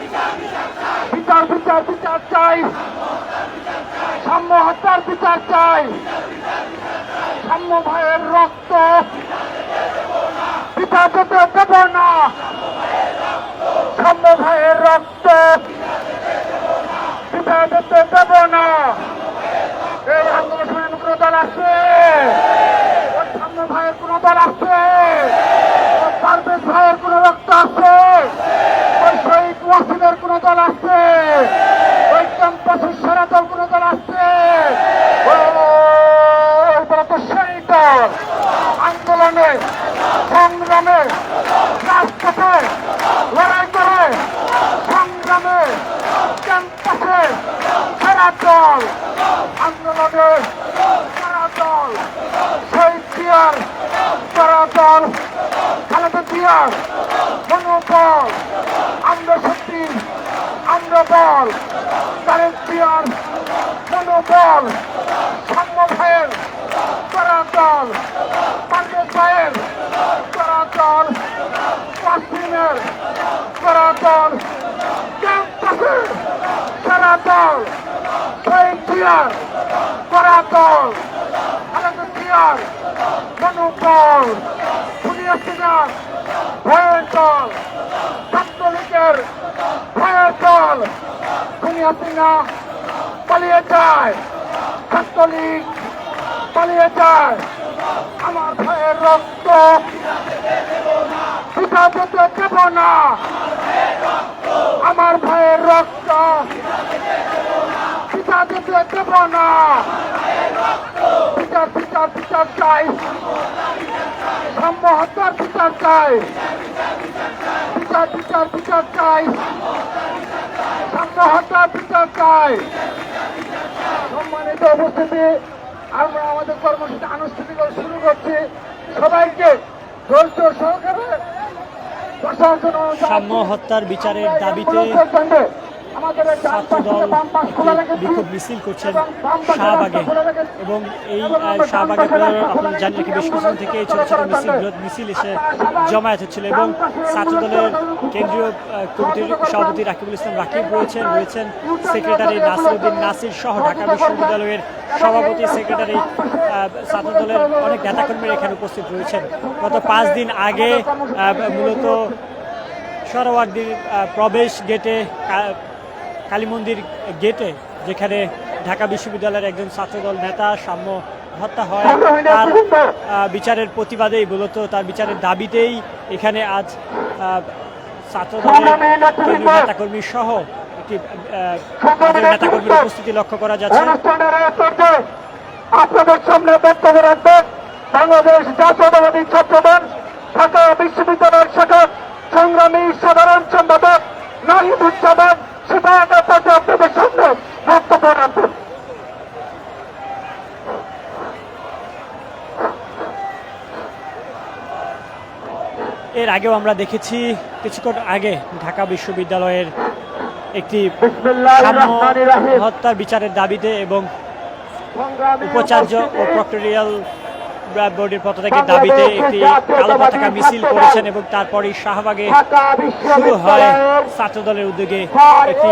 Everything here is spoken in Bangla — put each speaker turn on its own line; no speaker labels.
বিচার বিচার বিচার চাই। সাম্য হত্যার বিচার চাই। সাম্য ভাইয়ের রক্ত। পিতা যেতে দেব না সাম্য ভাইয়ের রক্ত পিতা যেতে দেব না এই আন্দোলনের কোনো দল আছে ওই সাম্য ভাইয়ের কোনো দল আছে ওই পারভেজ ভাইয়ের কোনো রক্ত আছে ওই শহীদ ওয়াসিমের কোনো দল আছে ওই ক্যাম্পাসের সেরা দল কোনো দল তারা তো সেই দল। আন্দোলনে, সংগ্রামে, রাজপথে, লড়াই করে সংগ্রামে, ক্যাম্পাসে সেরা দল। আন্দোলনে সেরা দল। শহীদ জিয়ার সেরা দল। খালেদা জিয়ার মনোবল আমরা আমরা বল তারেক জিয়ার মনোবল সাম্য ভাইয়ের সেরা দল, পারভেজ ভাইয়ের সেরা দল কাশ্মীরের সেরা দল, ক্যাম্পাসের সেরা দল, শহীদ জিয়ার সেরা দল, খালেদা জিয়ার মনোবল দুনিয়া সিনার ভয়ের দল ছাত্রলীগের ভয়ের দল দুনিয়া সিনা পালিয়ে যায়, ছাত্রলীগ পালিয়ে যায়। আমার ভাইয়ের রক্ত পিতা যেতে দেব না। আমার ভাইয়ের রক্ত পিতা যেতে দেব না। বিচার বিচার বিচার চাই। হত্যার বিচার চাই। বিচার বিচার বিচার চাই। সামনে হত্যা বিচার চাই সম্মানিত উপস্থিতি আমরা আমাদের কর্মসূচি আনুষ্ঠানিক শুরু করছি। সবাইকে ধৈর্য সহকারে
সাম্য হত্যার বিচারের দাবিতে বিক্ষোভ মিছিল করছেন শাহবাগে। এবং এই
এবং
আহ, শাহবাগে
ডান পাশের রাস্তা
আপনারা
খোলা
নাকি বেশ কিছুদিন থেকে এই ছোট ছোট মিছিল মিছিল এসে জমায়েত হচ্ছিল এবং ছাত্রদলের কেন্দ্রীয় কমিটির সভাপতি রাকিবুল ইসলাম রাকিব রয়েছেন রয়েছেন সেক্রেটারি নাসিরুদ্দিন নাসির সহ ঢাকা বিশ্ববিদ্যালয়ের সভাপতি সেক্রেটারি আহ, ছাত্রদলের অনেক নেতাকর্মীরা এখানে উপস্থিত রয়েছেন। গত পাঁচ দিন আগে মূলত সরোয়ার্দির প্রবেশ গেটে কালী মন্দির গেটে যেখানে ঢাকা বিশ্ববিদ্যালয়ের একজন ছাত্রদল নেতা সাম্য হত্যা হয় তার বিচারের প্রতিবাদেই মূলত তার বিচারের দাবিতেই এখানে আজ ছাত্রদলের নেতাকর্মী সহ একটি নেতাকর্মীর উপস্থিতি লক্ষ্য করা যাচ্ছে।
আপনাদের সামনে বক্তব্য রাখবেন বাংলাদেশ জাতীয়তাবাদী ছাত্রদল ঢাকা বিশ্ববিদ্যালয়ের শাখা সংগ্রামী সাধারণ সম্পাদক নাহিদুজ্জামান সেটা আপনাদের সামনে বক্তব্য রাখবেন
এর আগেও আমরা দেখেছি কিছুক্ষণ আগে ঢাকা বিশ্ববিদ্যালয়ের একটি। হত্যার বিচারের দাবিতে এবং উপাচার্য ও প্রক্টোরিয়াল বোর্ডের পক্ষ থেকে দাবিতে একটি কালো পতাকা মিছিল করেছেন এবং তারপরেই শাহবাগে শুরু হয়
ছাত্র
ছাত্রদলের উদ্যোগে একটি